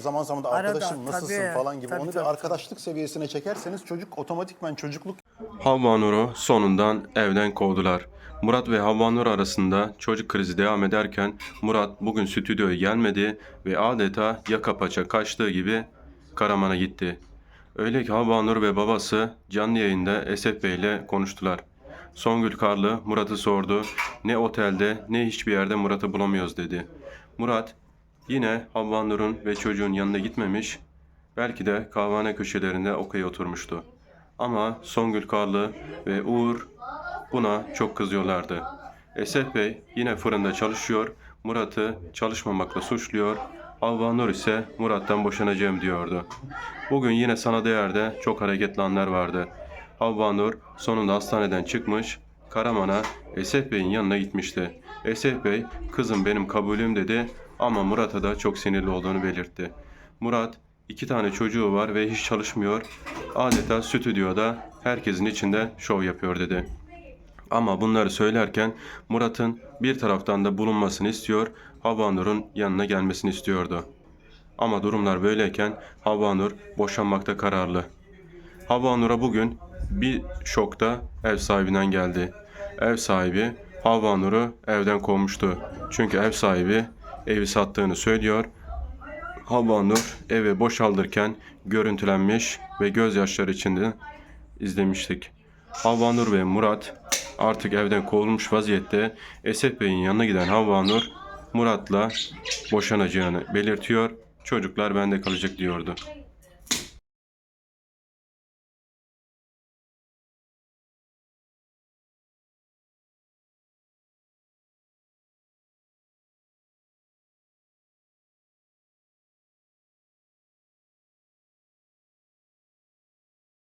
zaman zaman da Arada, arkadaşım nasılsın tabii, falan gibi tabii, onu tabii, bir arkadaşlık seviyesine çekerseniz çocuk otomatikman çocukluk Havva Nur'u sonundan evden kovdular. Murat ve Havva Nur arasında çocuk krizi devam ederken Murat bugün stüdyoya gelmedi ve adeta yaka paça kaçtığı gibi Karaman'a gitti. Öyle ki Havva Nur ve babası canlı yayında Esef Bey ile konuştular. Songül Karlı Murat'ı sordu. Ne otelde ne hiçbir yerde Murat'ı bulamıyoruz dedi. Murat yine Havva Nur'un ve çocuğun yanına gitmemiş, belki de kahvehane köşelerinde okey oturmuştu. Ama Songül Karlı ve Uğur buna çok kızıyorlardı. Esef Bey yine fırında çalışıyor, Murat'ı çalışmamakla suçluyor, Havva Nur ise Murat'tan boşanacağım diyordu. Bugün yine sana değerde çok hareketli anlar vardı. Havva Nur sonunda hastaneden çıkmış, Karaman'a Esef Bey'in yanına gitmişti. Esef Bey, kızım benim kabulüm dedi ama Murat'a da çok sinirli olduğunu belirtti. Murat, iki tane çocuğu var ve hiç çalışmıyor. Adeta stüdyoda herkesin içinde şov yapıyor dedi. Ama bunları söylerken Murat'ın bir taraftan da bulunmasını istiyor, Havva Nur'un yanına gelmesini istiyordu. Ama durumlar böyleyken Havva Nur boşanmakta kararlı. Havva Nur'a bugün bir şokta ev sahibinden geldi. Ev sahibi Havva Nur'u evden kovmuştu. Çünkü ev sahibi evi sattığını söylüyor. Havva Nur evi boşaldırken görüntülenmiş ve gözyaşları içinde izlemiştik. Havva Nur ve Murat artık evden kovulmuş vaziyette Esef Bey'in yanına giden Havva Nur Murat'la boşanacağını belirtiyor. Çocuklar bende kalacak diyordu.